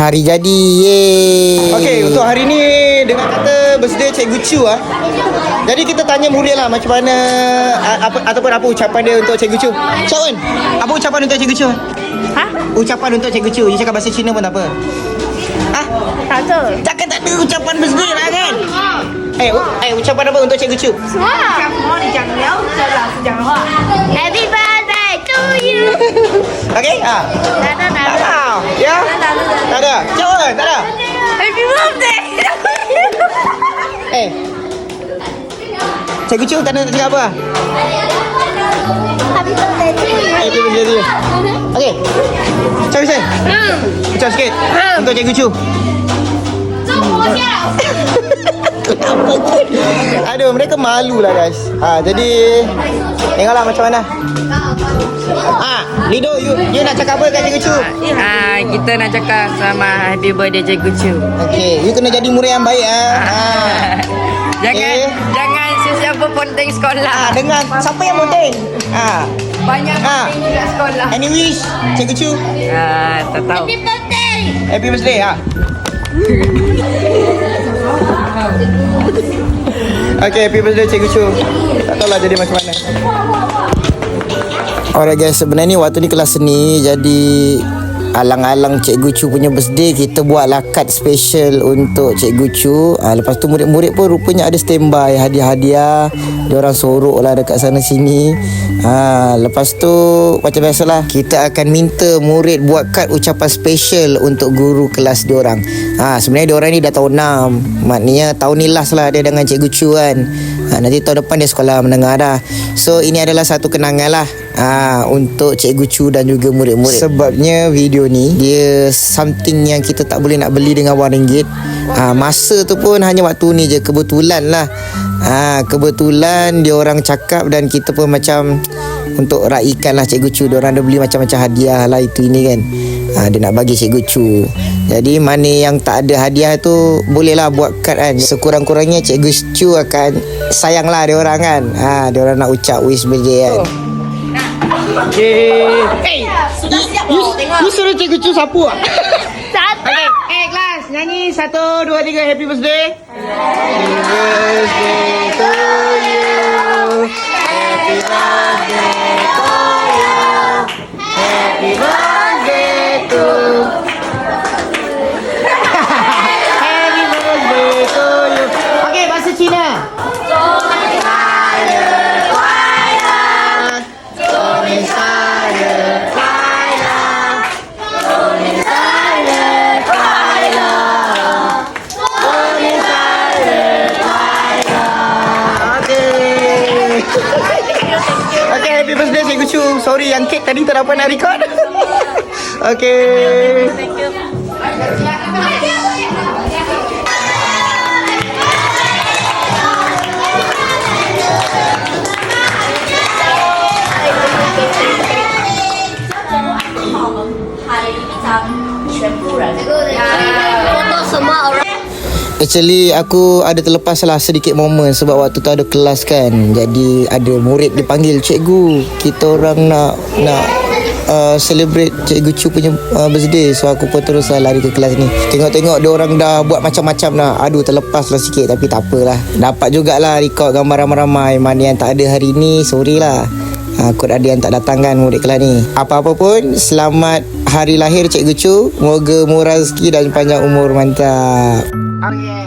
Hari jadi Yeay Okay untuk hari ni Dengan kata Bersedia Cikgu Chu ah. Jadi kita tanya Muriel lah Macam mana apa, Ataupun apa ucapan dia Untuk Cikgu Chu Cawan Apa ucapan untuk Cikgu Chu Ha? Ucapan untuk Cikgu Chu Dia cakap bahasa Cina pun tak apa Ha? Tak ada Takkan tak ada ucapan bersedia lah kan Eh, eh ucapan apa untuk Cikgu Chu? Semua. Jangan. Jangan. Happy birthday. Okay? Ha? Tak ada, tak ada. Tak ada. Ya? Tak ada. Cik kan? tak ada. Happy birthday! eh. Cikgu Cik, tak ada nak cakap apa? Happy birthday to you. Happy birthday to you. Uh-huh. Okay. Cik Wan, hmm. cik. sikit. Hmm. Untuk Cikgu Cik. Aduh, mereka malu lah guys. Ha, jadi tengoklah macam mana. Ha, Lido, you, you nak cakap apa kat Cikgu Chu? Ah, kita nak cakap sama happy birthday Cikgu Chu. Okey, you kena jadi murid yang baik ah. Ha. Jangan Eh. jangan sesiapa ponteng Ha, sekolah. dengan siapa yang penting? Ha. Banyak Ah. ponteng juga sekolah. Any wish, Cikgu Chu? Ah, tak tahu. Happy birthday。Happy birthday ha. Okay, happy birthday Cikgu Chu. Tak tahulah jadi macam mana. Alright guys, sebenarnya waktu ni kelas seni jadi alang-alang Cikgu Chu punya birthday kita buatlah kad special untuk Cikgu Chu. Ha, lepas tu murid-murid pun rupanya ada standby hadiah-hadiah. Dia orang sorok lah dekat sana sini. Ha, lepas tu macam biasalah kita akan minta murid buat kad ucapan special untuk guru kelas dia orang. Ha, sebenarnya dia orang ni dah tahun 6. Maknanya tahun ni last lah dia dengan Cikgu Chu kan. Ha, nanti tahun depan dia sekolah menengah dah. So ini adalah satu kenangan lah ha, untuk Cikgu Chu dan juga murid-murid. Sebabnya video ni dia something yang kita tak boleh nak beli dengan wang ringgit. Ha, masa tu pun hanya waktu ni je kebetulan lah. Ha, kebetulan dia orang cakap dan kita pun macam untuk raikan lah Cikgu Chu. Dia orang ada beli macam-macam hadiah lah itu ini kan. Ha, dia nak bagi Cikgu Chu. Jadi mana yang tak ada hadiah tu bolehlah buat kad kan. Sekurang-kurangnya Cikgu Chu akan sayang lah dia orang kan. Ha, dia orang nak ucap wish birthday kan. Okay. Hey, Sudah siap you, loh. Tengok. you suruh Cikgu Chu sapu ah? Satu. Okay, eh kelas nyanyi satu dua tiga happy birthday. Happy birthday to you. Happy birthday Cikgu Chu. Sorry yang kek tadi tak dapat nak record. okay. Actually aku ada terlepas lah sedikit momen sebab waktu tu ada kelas kan. Jadi ada murid dipanggil cikgu. Kita orang nak nak uh, celebrate cikgu Chu punya uh, birthday. So aku pun terus lah lari ke kelas ni. Tengok-tengok dia orang dah buat macam-macam dah. Aduh terlepas lah sikit tapi tak apalah. Dapat jugalah record gambar ramai-ramai. Mana yang tak ada hari ni sorry lah. Ha, kot ada yang tak datang kan murid kelas ni Apa-apa pun Selamat hari lahir Cikgu Chu Moga murah rezeki dan panjang umur mantap Okay.